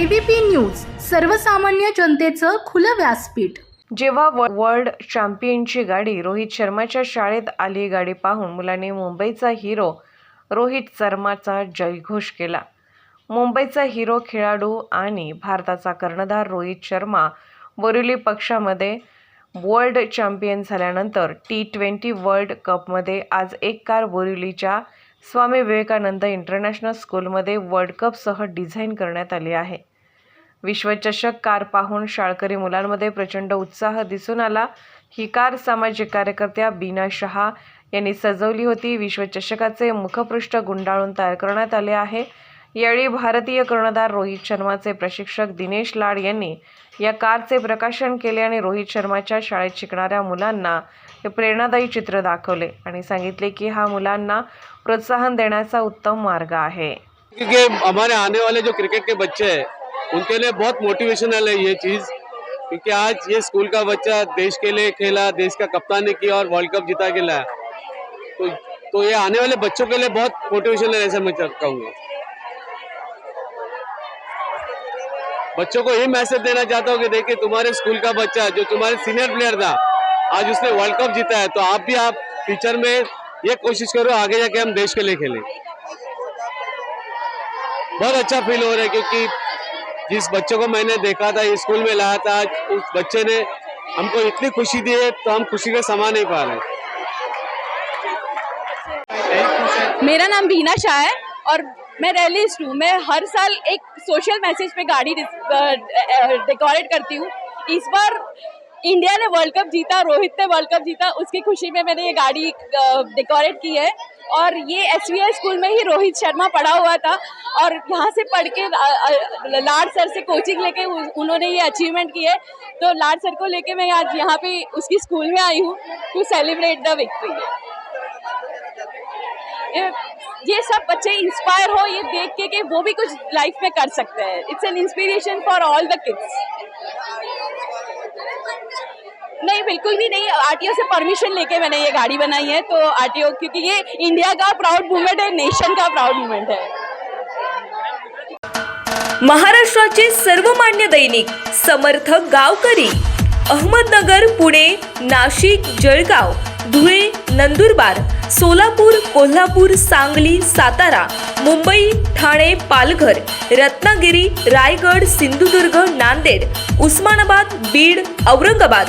ABP news सर्वसामान्य जनतेचं खुलं व्यासपीठ. जेव्हा व- वर्ल्ड चॅम्पियनची गाडी रोहित शर्माच्या शाळेत आली गाडी पाहून मुलांनी मुंबईचा हिरो रोहित शर्माचा जयघोष केला. मुंबईचा हिरो खेळाडू आणि भारताचा कर्णधार रोहित शर्मा बोरिवली पक्षामध्ये वर्ल्ड चॅम्पियन झाल्यानंतर टी ट्वेंटी वर्ल्ड कपमध्ये आज एक कार बोरिवलीच्या स्वामी विवेकानंद इंटरनॅशनल स्कूलमध्ये वर्ल्ड कपसह डिझाईन करण्यात आली आहे. विश्वचषक कार पाहून शाळकरी मुलांमध्ये प्रचंड उत्साह दिसून आला. ही कार सामाजिक कार्यकर्त्या बीना शहा यांनी सजवली होती. विश्वचषकाचे मुखपृष्ठ गुंडाळून तयार करण्यात आले आहे. यावेळी भारतीय कर्णधार रोहित शर्माचे प्रशिक्षक दिनेश लाड यांनी या कारचे प्रकाशन केले आणि रोहित शर्माच्या शाळेत शिकणाऱ्या मुलांना हे प्रेरणादायी चित्र दाखवले आणि सांगितले की हा मुलांना प्रोत्साहन देण्याचा उत्तम मार्ग आहे. हमारे आने वाले जो क्रिकेट के बच्चे हैं उनके लिए बहुत मोटिवेशनल है ये चीज़, क्योंकि आज ये स्कूल का बच्चा देश के लिए खेला, देश का कप्तानी किया और वर्ल्ड कप जीता के लाया तो तो ये आने वाले बच्चों के लिए बहुत मोटिवेशनल है ऐसा मैं कहूँगा। बच्चों को ये मैसेज देना चाहता हूँ कि देखिए, तुम्हारे स्कूल का बच्चा, जो तुम्हारे सीनियर प्लेयर था, आज उसने वर्ल्ड कप जीता है तो आप भी आप फ्यूचर में ये कोशिश करो आगे जाके हम देश के लिए खेलें। बहुत अच्छा फील हो रहा है क्योंकि जिस बच्चे को मैंने देखा था स्कूल में लाया था, उस बच्चे ने हमको इतनी खुशी दी है तो हम खुशी का समा नहीं पा रहे। मेरा नाम बीना शाह है और मैं रैलिस्ट हूँ। मैं हर साल एक सोशल मैसेज पे गाड़ी डेकोरेट करती हूँ। इस बार इंडिया ने वर्ल्ड कप जीता, रोहित ने वर्ल्ड कप जीता, उसकी खुशी में मैंने ये गाड़ी डेकोरेट की है। और ये एस स्कूल में ही रोहित शर्मा पढ़ा हुआ था और यहाँ से पढ़ के लाड सर से कोचिंग लेके उन्होंने ये अचीवमेंट की है। तो लाड सर को लेके मैं आज यहाँ पे उसकी स्कूल में आई हूँ टू सेलिब्रेट द विक्ट्री ये सब बच्चे इंस्पायर हो ये देख के कि वो भी कुछ लाइफ में कर सकते हैं। It's an inspiration for all the kids नहीं बिल्कुल भी नहीं। आरटीओ से परमिशन लेके मैंने ये गाड़ी बनाई है तो आरटीओ क्योंकि ये इंडिया का प्राउड मूवमेंट है नेशन का प्राउड मूवमेंट है। महाराष्ट्राचे सर्वमान्य दैनिक समर्थ गावकरी अहमदनगर पुणे नाशिक जळगाव धुळे नंदुरबार सोलापूर कोल्हापूर सांगली सातारा मुंबई ठाणे पालघर रत्नागिरी रायगड सिंधुदुर्ग नांदेड उस्मानाबाद बीड औरंगाबाद